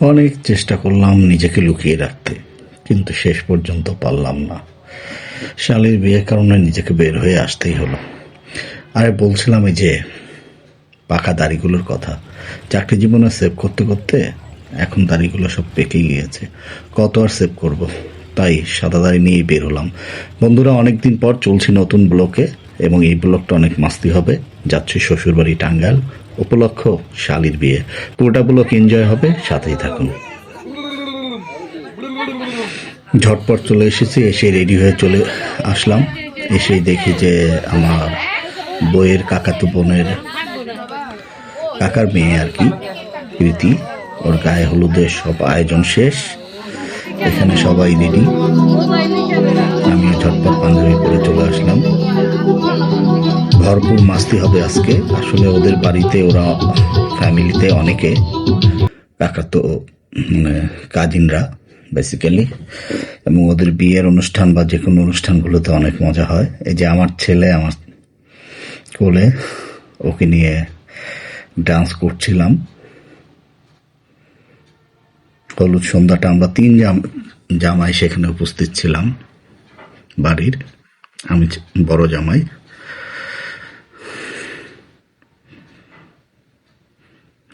অনেক চেষ্টা করলাম নিজেকে লুকিয়ে রাখতে, কিন্তু শেষ পর্যন্ত পারলাম না। শালির বিয়ের কারণে নিজেকে বের হয়ে আসতেই হলো। আরে বলছিলাম এই যে, পাকা দাড়িগুলোর কথা। চাকরি জীবনে সেভ করতে করতে এখন দাড়িগুলো সব পেকে গিয়েছে। কত আর সেভ করব? তাই সাদা দাড়ি নিয়ে বের হলাম। বন্ধুরা, অনেকদিন পর চলছি নতুন ব্লকে, এবং এই ব্লকটা অনেক মাস্তি হবে। যাচ্ছি শ্বশুরবাড়ি টাঙ্গাইল। উপলক্ষ শালির বিয়ে। পুরোটা ব্লক এনজয় হবে, সাথেই থাকুন। ঝটপট চলে এসেছি, এসে রেডি হয়ে চলে আসলাম। এসেই দেখি যে আমার বইয়ের কাকাতু বোনের কাকার মেয়ে আর কি, প্রীতি। ওর গায়ে হলুদের সব আয়োজন শেষ। এখানে সবাই রেডি আমি ঝটপট পাঞ্জাবি পরে চলে আসলাম। ভরপুর মাস্তি হবে আজকে। আসলে ওদের বাড়িতে ওরা ফ্যামিলিতে অনেকে। কাকা তো কাজিনরা বেসিক্যালি এবং ওদের বিয়ের অনুষ্ঠান বা যে কোনো অনুষ্ঠানগুলোতে অনেক মজা হয়। এই যে আমার ছেলে, আমার কোলে, ওকে নিয়ে ডান্স করছিলাম। হলুদ সন্ধ্যাটা আমরা তিন জাম, জামাই সেখানে উপস্থিত ছিলাম। বাড়ির, আমি বড় জামাই।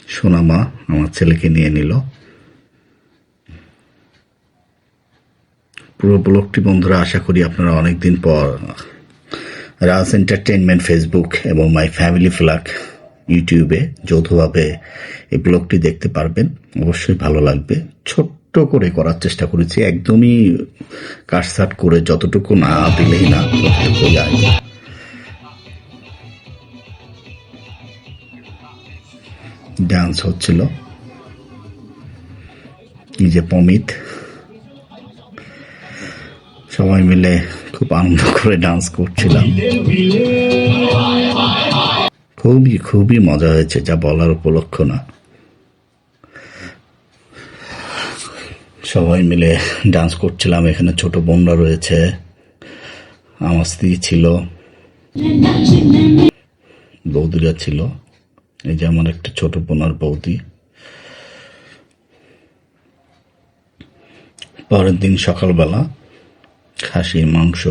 সোনামা আমার ছেলেকে নিয়ে নিল। পুরো ব্লগটি বন্ধুরা আশা করি আপনারা অনেকদিন পর, রাজ এন্টারটেনমেন্ট ফেসবুক এবং মাই ফ্যামিলি ফ্ল্যাগ ইউটিউবে যৌথভাবে এই ব্লগটি দেখতে পারবেন। অবশ্যই ভালো লাগবে। ছোট্ট করে করার চেষ্টা করেছি। একদমই কাটসাট করে যতটুকু না দিলেই না ততটুকু যায় ডান্স হচ্ছিল। যে পমিত। সবাই মিলে খুব আনন্দ করে ডান্স করছিলাম। খুবই খুবই মজা হয়েছে, যা বলার উপলক্ষ না। সবাই মিলে ডান্স করছিলাম, এখানে ছোট বোনরা রয়েছে, আমার স্ত্রী ছিল, বৌদিরা ছিল, এই যে আমার একটা ছোট বোন আর বৌদি। পরের দিন সকালবেলা খাসির মাংস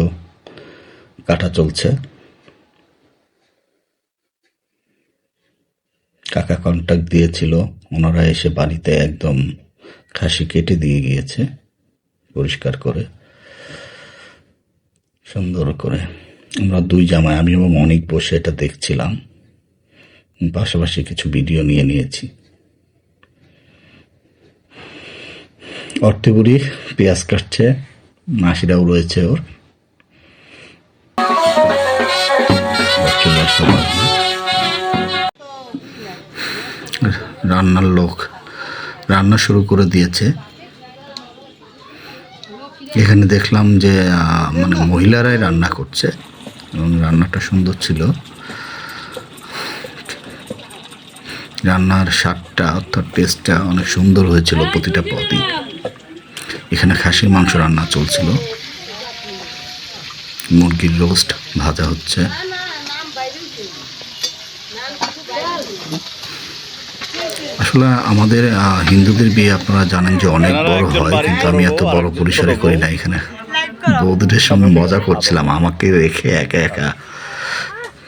কাটা চলছে। কাকা কন্ট্যাক্ট দিয়েছিল, ওনারা এসে বাড়িতে একদম খাসি কেটে দিয়ে গিয়েছে, পরিষ্কার করে, সুন্দর করে। আমরা দুই জামাই, আমি এবং অনেক বসে এটা দেখছিলাম। পাশাপাশি কিছু ভিডিও নিয়ে নিয়েছি। অর্থেগুড়ি পেঁয়াজ কাটছে, মাসিরাও রয়েছে ওর। রান্নার লোক। রান্না শুরু করে দিয়েছে। এখানে দেখলাম যে মানে মহিলারাই রান্না করছে। এবং রান্নাটা সুন্দর ছিল। রান্নার স্বাদটা, অর্থাৎ টেস্টটা অনেক সুন্দর হয়েছিল প্রতিটা পদই। এখানে খাসির মাংস রান্না চলছিল। মুরগির রোস্ট ভাজা হচ্ছে। আসলে আমাদের হিন্দুদের বিয়ে আপনারা জানেন যে অনেক বড় হয় কিন্তু আমি এত বড় পরিসরে করি না এখানে। বৌদিদের সঙ্গে মজা করছিলাম আমাকে রেখে একা একা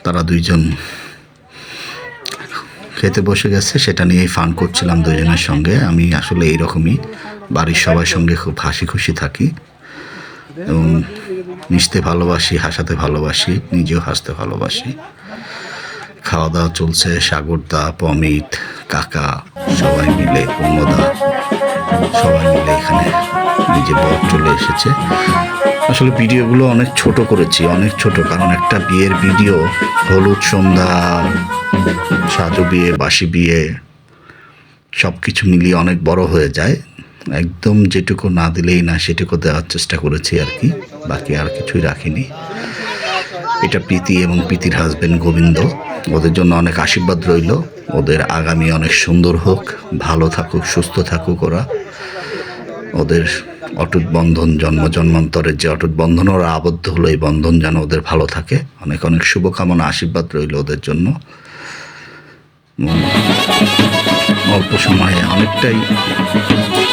তারা দুইজন খেতে বসে গেছে সেটা নিয়েই ফান করছিলাম দুজনের সঙ্গে। আমি আসলে এইরকমই বাড়ির সবার সঙ্গে খুব হাসি খুশি থাকি এবং মিশতে ভালোবাসি হাসাতে ভালোবাসি নিজেও হাসতে ভালোবাসি। খাওয়া দাওয়া চলছে সাগরদা পমিত কাকা, সবাই মিলে অন্যদা সবাই মিলে এখানে নিজে বর চলে এসেছে। আসলে ভিডিওগুলো অনেক ছোট করেছি, অনেক ছোট, কারণ একটা বিয়ের ভিডিও, হলুদ সন্ধ্যা সাজু বিয়ে বাসি বিয়ে সব কিছু মিলিয়ে অনেক বড় হয়ে যায়। একদম যেটুকু না দিলেই না, সেটুকু দেওয়ার চেষ্টা করেছি আর কি, বাকি আর কিছুই রাখিনি। এটা প্রীতি এবং প্রীতির হাজবেন্ড গোবিন্দ, ওদের জন্য অনেক আশীর্বাদ রইল। ওদের আগামী অনেক সুন্দর হোক, ভালো থাকুক, সুস্থ থাকুক ওরা। ওদের অটুট বন্ধন, জন্ম জন্মান্তরের যে অটুট বন্ধন, ওরা আবদ্ধ হলো এই বন্ধন যেন ওদের ভালো থাকে। অনেক অনেক শুভকামনা, আশীর্বাদ রইল ওদের জন্য। অল্প সময়ে অনেকটাই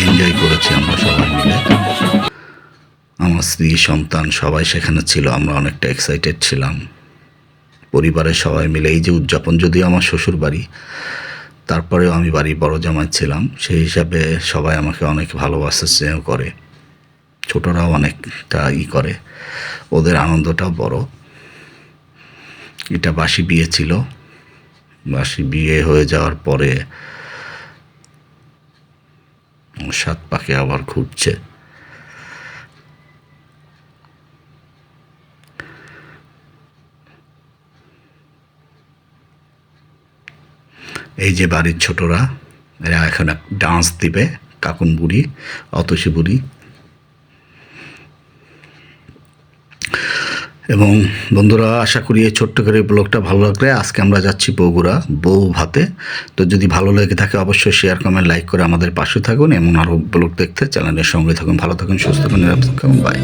এনজয় করেছি আমরা সবাই মিলে। আমার স্ত্রী, সন্তান সবাই সেখানে ছিল, আমরা অনেকটা এক্সাইটেড ছিলাম। পরিবারের সবাই মিলে এই যে উদযাপন, যদিও আমার শ্বশুর বাড়ি, তারপরেও আমি বাড়ি বড় জামাই ছিলাম, সেই হিসাবে সবাই আমাকে অনেক ভালোবাসা, স্নেহ করে। ছোটরাও অনেকটা ই করে, ওদের আনন্দটাও বড়। এটা বাসি বিয়ে ছিল। বাসি বিয়ে হয়ে যাওয়ার পরে, সাত পাকে আবার ঘুরছে। এই যে বাড়ির ছোটরা, এরা এখন ডান্স দিবে, কাকুন বুড়ি, অতসী বুড়ি। এবং বন্ধুরা, আশা করি এই ছোট্ট করে ব্লগটা ভালো লাগলে আজকে আমরা যাচ্ছি বগুড়া, বউ ভাতে। তো যদি ভালো লেগে থাকে অবশ্যই শেয়ার কমেন্ট লাইক করে আমাদের পাশে থাকুন। এমন আরও ব্লগ দেখতে চ্যানেলের সঙ্গে থাকুন। ভালো থাকুন, সুস্থ থাকুন, নিরাপদ থাকুন। বাই